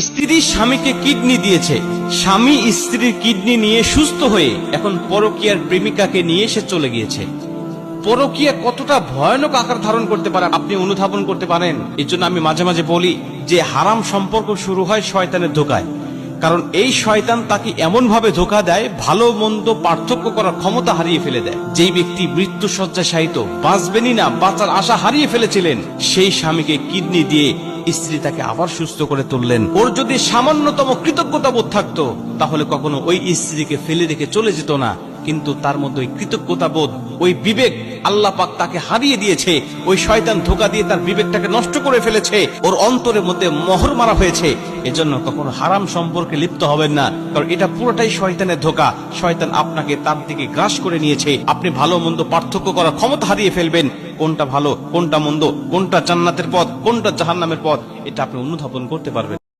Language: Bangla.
স্ত্রী স্বামীকে কিডনি দিয়েছে। স্বামী স্ত্রীর কিডনি নিয়ে সুস্থ হয়ে এখন পরকীয়ার প্রেমিকাকে নিয়ে সে চলে গিয়েছে। পরকীয়া কতটা ভয়ানক আকার ধারণ করতে পারে আপনি অনুধাবন করতে পারেন। এই জন্য আমি মাঝে মাঝে বলি যে হারাম সম্পর্ক শুরু হয় শয়তানের ধোকায়। কারণ এই শয়তান তাকে এমন ভাবে ধোকা দেয়, ভালো মন্দ পার্থক্য করার ক্ষমতা হারিয়ে ফেলে দেয়। যেই ব্যক্তি মৃত্যু শয্যায় শায়িত বাঁচবেনই না, বাঁচার আশা হারিয়ে ফেলেছিলেন, সেই স্বামীকে কিডনি দিয়ে স্ত্রী তাকে আবার সুস্থ করে তুললেন। ওর যদি সামান্যতম কৃতজ্ঞতা বোধ থাকতো, তাহলে কখনো ওই স্ত্রীকে ফেলে রেখে চলে যেত না। কিন্তু তার মধ্যে ওই কৃতজ্ঞতা বোধ, ওই বিবেক আল্লাহ পাক তাকে হারিয়ে দিয়েছে, ওই শয়তান ধোকা দিয়ে তার বিবেকটাকে নষ্ট করে ফেলেছে, ওর অন্তরের মধ্যে মোহর মারা হয়েছে। এজন্য কখনো হারাম সম্পর্কে লিপ্ত হবেন না, কারণ এটা পুরোটাই শয়তানের ধোকা। শয়তান আপনাকে তার দিকে গ্রাস করে নিয়েছে, আপনি ভালো মন্দ পার্থক্য করার ক্ষমতা হারিয়ে ফেলবেন। কোনটা ভালো, কোনটা মন্দ, কোনটা জান্নাতের পথ, কোনটা জাহান্নামের পথ, এটা আপনি অনুধাবন করতে পারবেন।